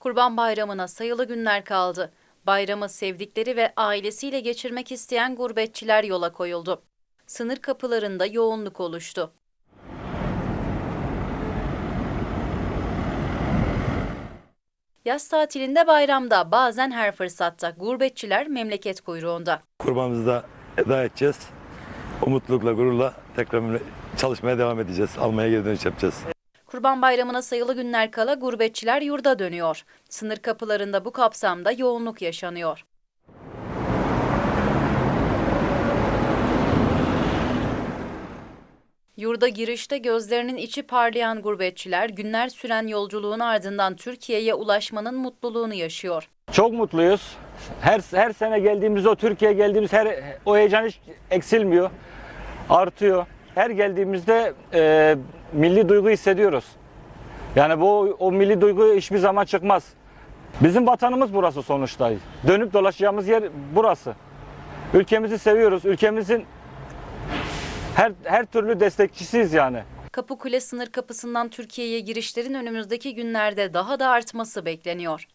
Kurban Bayramı'na sayılı günler kaldı. Bayramı sevdikleri ve ailesiyle geçirmek isteyen gurbetçiler yola koyuldu. Sınır kapılarında yoğunluk oluştu. Yaz tatilinde bayramda bazen her fırsatta gurbetçiler memleket kuyruğunda. Kurbanımızı da eda edeceğiz. Umutlulukla, gururla tekrar çalışmaya devam edeceğiz. Almaya geri dönüş yapacağız. Kurban Bayramı'na sayılı günler kala gurbetçiler yurda dönüyor. Sınır kapılarında bu kapsamda yoğunluk yaşanıyor. Yurda girişte gözlerinin içi parlayan gurbetçiler günler süren yolculuğun ardından Türkiye'ye ulaşmanın mutluluğunu yaşıyor. Çok mutluyuz. Her her sene geldiğimiz o Türkiye'ye geldiğimiz her o heyecan hiç eksilmiyor. Artıyor. Her geldiğimizde e, milli duygu hissediyoruz. Yani bu o milli duygu hiçbir zaman çıkmaz. Bizim vatanımız burası sonuçta. Dönüp dolaşacağımız yer burası. Ülkemizi seviyoruz. Ülkemizin her her türlü destekçisiyiz yani. Kapıkule sınır kapısından Türkiye'ye girişlerin önümüzdeki günlerde daha da artması bekleniyor.